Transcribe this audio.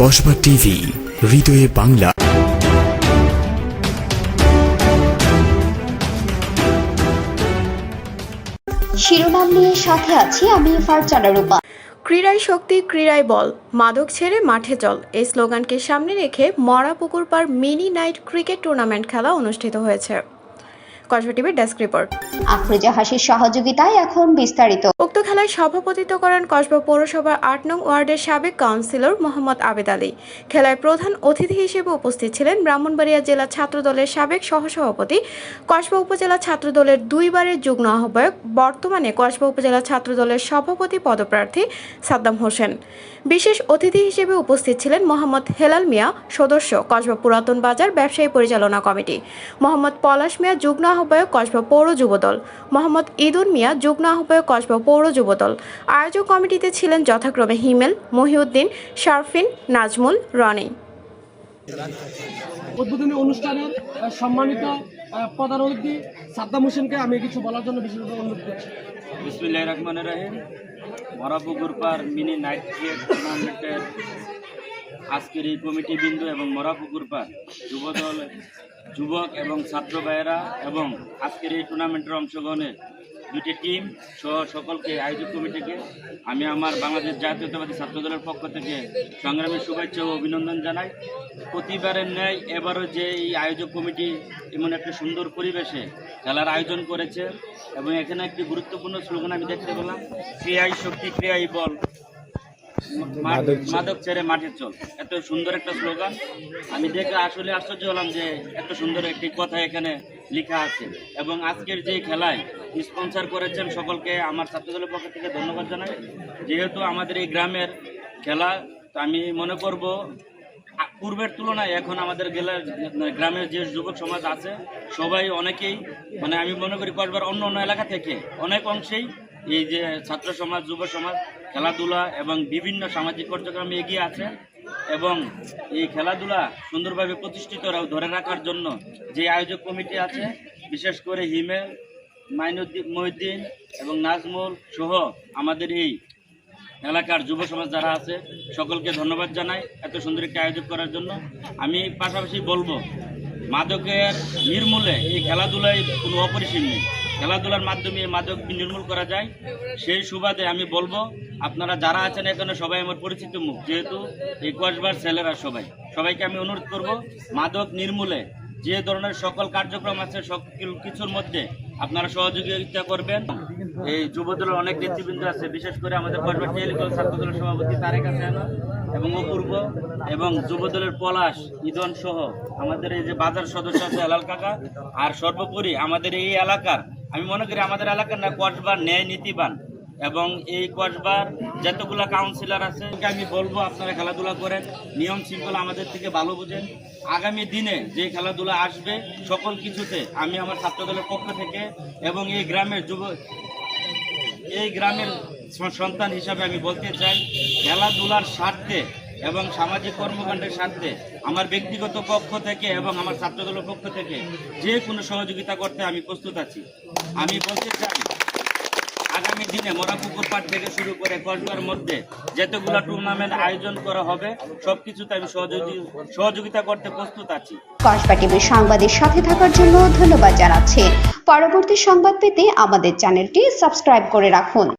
Kasba TV হৃদয়ে বাংলা। শিরোনাম নিয়ে সাথে আছি আমি ফারজানা রূপা। ক্রীড়ায় শক্তি ক্রীড়ায় বল মাদক ছেড়ে মাঠে চল। এই স্লোগানকে সামনে রেখে মরা পুকুর পার মিনি নাইট ক্রিকেট টুর্নামেন্ট খেলা অনুষ্ঠিত হয়েছে। Desk report. আফরোজা হাসির সহযোগিতায় এখন বিস্তারিত। উক্ত খেলায় সভাপতিত্ব করেন কসবা পৌরসভার আট নং ওয়ার্ডের সাবেক কাউন্সিলর মোহাম্মদ আবেদ আলী। খেলায় প্রধান অতিথি হিসেবে উপস্থিত ছিলেন ব্রাহ্মণবাড়িয়া জেলা ছাত্রদলের সাবেক সহসভাপতি কসবা উপজেলা ছাত্রদলের দুইবারের যুগ্ম আহ্বায়ক বর্তমানে কসবা উপজেলা ছাত্রদলের সভাপতি পদপ্রার্থী সাদ্দাম হোসেন। বিশেষ অতিথি হিসেবে উপস্থিত ছিলেন মোহাম্মদ হেলাল মিয়া সদস্য কসবা পুরাতন বাজার ব্যবসায়ী পরিচালনা কমিটি। মোহাম্মদ পলাশ মিয়া যুগ্ম আহ্বায়ক কসবা পৌর যুবদল। মোহাম্মদ ইদুন মিয়া যুগ্ম আহ্বায়ক কসবা পৌর যুবদল। আয়োজক কমিটিতে ছিলেন যথাক্রমে হিমেল মহিউদ্দিন শারফিন নাজমুল রনি। উদ্বোধনী অনুষ্ঠানের সম্মানিত প্রধান অতিথি সাদ্দাম হোসেনকে আমি কিছু বলার জন্য বিশেষভাবে অনুরোধ করছি। বিসমিল্লাহ রহমান রাহিম। মরাপুকুর পার মিনি নাইট ক্রিকেট টুর্নামেন্টের আজকের এই কমিটি বিন্দু এবং মরাপুকুর পার যুবদল যুবক এবং ছাত্র ভাইয়েরা এবং আজকের এই টুর্নামেন্টের অংশগ্রহণের দুটি টিম সহ সকলকে আয়োজক কমিটিকে আমি আমার বাংলাদেশ জাতীয়তাবাদী ছাত্র দলের পক্ষ থেকে সংগ্রামের শুভেচ্ছা ও অভিনন্দন জানাই। প্রতিবারের ন্যায় এবারও যে এই আয়োজক কমিটি এমন একটা সুন্দর পরিবেশে খেলার আয়োজন করেছে এবং এখানে একটি গুরুত্বপূর্ণ স্লোগান আমি দেখতে পেলাম, ক্রিয়াই শক্তি, ক্রিয়াই বল। মাদক ছেড়ে মাঠে চল। এত সুন্দর একটা স্লোগান। আমি দেখে আসলে আশ্চর্য হলাম যে এত সুন্দর একটি কথা এখানে লেখা আছে। এবং আজকের যে খেলায় স্পন্সর করেছেন সকলকে আমার ছাত্রদলের পক্ষ থেকে ধন্যবাদ জানাই। যেহেতু আমাদের এই গ্রামের খেলা তো আমি মনে করব পূর্বের তুলনায় এখন আমাদের গেলার গ্রামের যে যুবক সমাজ আছে সবাই অনেকেই মানে আমি মনে করি কসবার অন্য অন্য এলাকা থেকে অনেক অংশেই এই যে ছাত্র সমাজ, যুব সমাজ, খেলাধুলা এবং বিভিন্ন সামাজিক কার্যক্রমে এগিয়ে আছে এবং এই খেলাধুলা সুন্দরভাবে প্রতিষ্ঠিত ধরে রাখার জন্য যে আয়োজক কমিটি আছে, বিশেষ করে হিমেল, মাইনুদ্দিন, মহিউদ্দিন এবং নাজমুল সহ আমাদের এই এলাকার যুব সমাজ যারা আছে, সকলকে ধন্যবাদ জানাই এত সুন্দর একটি আয়োজন করার জন্য। আমি পাশাপাশি বলব, মাদকের নির্মূলে এই খেলাধুলায় কোনো অপরিসীম নেই। খেলাধুলার মাধ্যমে মাদক নির্মূল করা যায়। সেই সুবাদে আমি বলব, আপনারা যারা আছেন এখানে সবাই আমার পরিচিত মুখ, যেহেতু এই কসবার ছেলেরা সবাই। সবাইকে আমি অনুরোধ করব, মাদক নির্মূলে যে ধরনের সকল কার্যক্রম আছে সকল কিছুর মধ্যে আপনারা সহযোগিতা করবেন। এই যুবদলের অনেক নেতৃবৃন্দ আছে, বিশেষ করে আমাদের কসবা টেলিকল ছাত্র দলের সভাপতি তারেক হাসান এবং অপূর্ব এবং যুবদলের পলাশ ইদন সহ আমাদের এই যে বাজার সদস্য আছে হেলাল কাকা। আর সর্বোপরি আমাদের এই এলাকার আমি মনে করি আমাদের এলাকার না কসবার ন্যায় নীতিবান এবং এই কসবার যতগুলো কাউন্সিলর আছে আমি বলব আপনারা খেলাধুলা করেন, নিয়ম শৃঙ্খলা আমাদের থেকে ভালো বোঝেন। আগামী দিনে যে খেলাধুলা আসবে সকল কিছুতে আমি আমার ছাত্র দলের পক্ষ থেকে এবং এই গ্রামের যুব এই গ্রামের সন্তান হিসাবে আমি বলতে চাই, খেলাধুলার স্বার্থে এবং সামাজিক কর্মকাণ্ডের স্বার্থে আমার ব্যক্তিগত পক্ষ থেকে এবং আমার ছাত্রদলের পক্ষ থেকে যে কোনো সহযোগিতা করতে আমি প্রস্তুত আছি। আমি বলতে চাই, আগামী দিনে মরাপুকুর পাট থেকে শুরু করে কসবার মধ্যে যতগুলো টুর্নামেন্ট আয়োজন করা হবে, সবকিছুতে আমি সহযোগী সহযোগিতা করতে প্রস্তুত আছি। কসবা টিভির সাংবাদিক সাথে থাকার জন্য ধন্যবাদ জানাচ্ছি। পরবর্তী সংবাদ পেতে আমাদের চ্যানেলটি সাবস্ক্রাইব করে রাখুন।